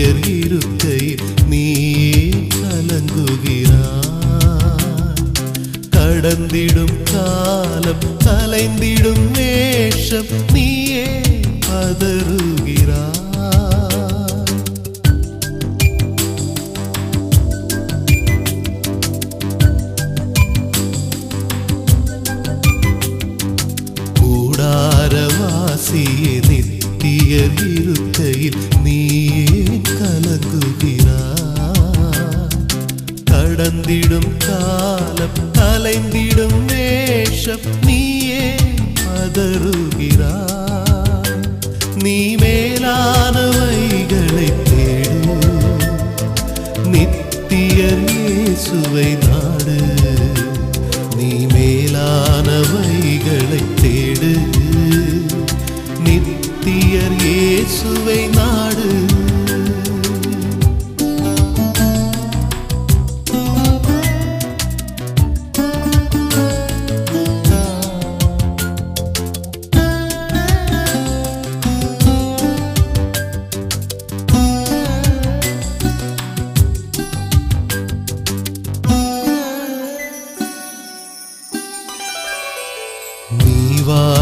நித்தியர் இருக்கை நீயே கலங்குகிறாய். கடந்திடும் காலம் கலைந்திடும் வேஷம் நீயே பதறுகிறாய். கூடாரவாசியே நித்தியர் இருக்கையில் கடந்திடும் காலம் கலைந்திடும் வேஷம் நீயே பதறுகிறாய் நீ மேலானவைகளை தேடு நித்திய சுவை நாடு. நீ மேலானவைகளை தேடு.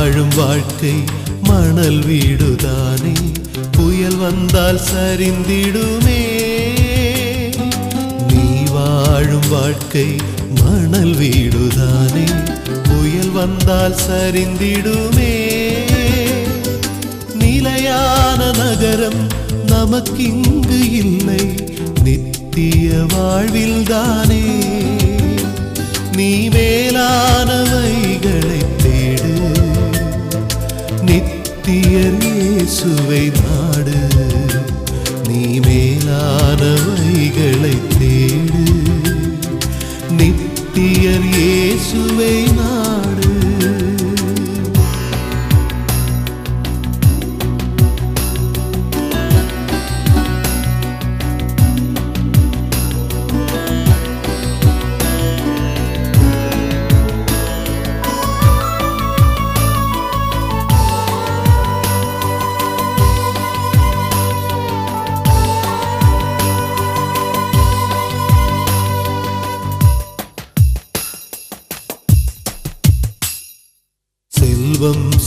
வாழும் வாழ்க்கை மணல் வீடுதானே? புயல் வந்தால் சரிந்திடுமே. நீ வாழும் வாழ்க்கை மணல் வீடுதானே? புயல் வந்தால் சரிந்திடுமே. நிலையான நகரம் நமக்கிங்கு இல்லை. நித்திய வாழ்வில்தானே. நீ மேலான நித்தியர் நாடு. நீ மேலானவைகளை தேடு. நித்தியர் இயேசுவை நாடு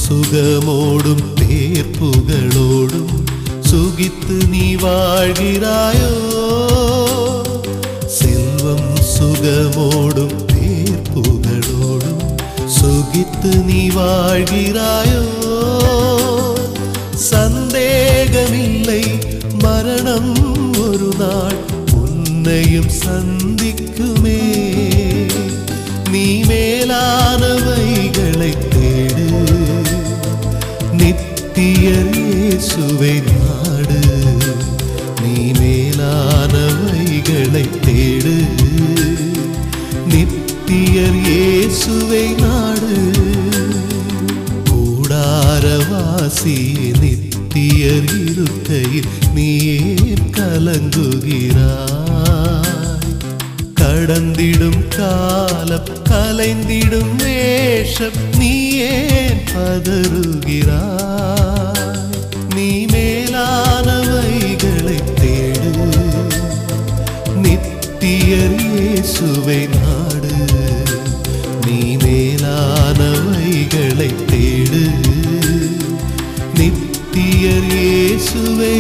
சுகமோடும் தேர்ப்புகளோடும் சுகித்து நீ வாழ்கிறாயோ செல்வம் சுகமோடும் தேர்ப்புகளோடும் சுகித்து நீ வாழ்கிறாயோ சந்தேகமில்லை மரணம் ஒரு நாள் உன்னையும் சந்திக்குமே இயேசுவை நாடு. கூடாரவாசி நித்தியர் இருக்கையில் நீயே கலங்குகிறாய். கடந்திடும் காலம் கலைந்திடும் வேஷம் நீ ஏன் பதறுகிறாய். நீ மேலானவைகளை தேடு. நித்தியர் இயேசுவை மேலானவைகளை தேடு. நித்தியர் இயேசுவை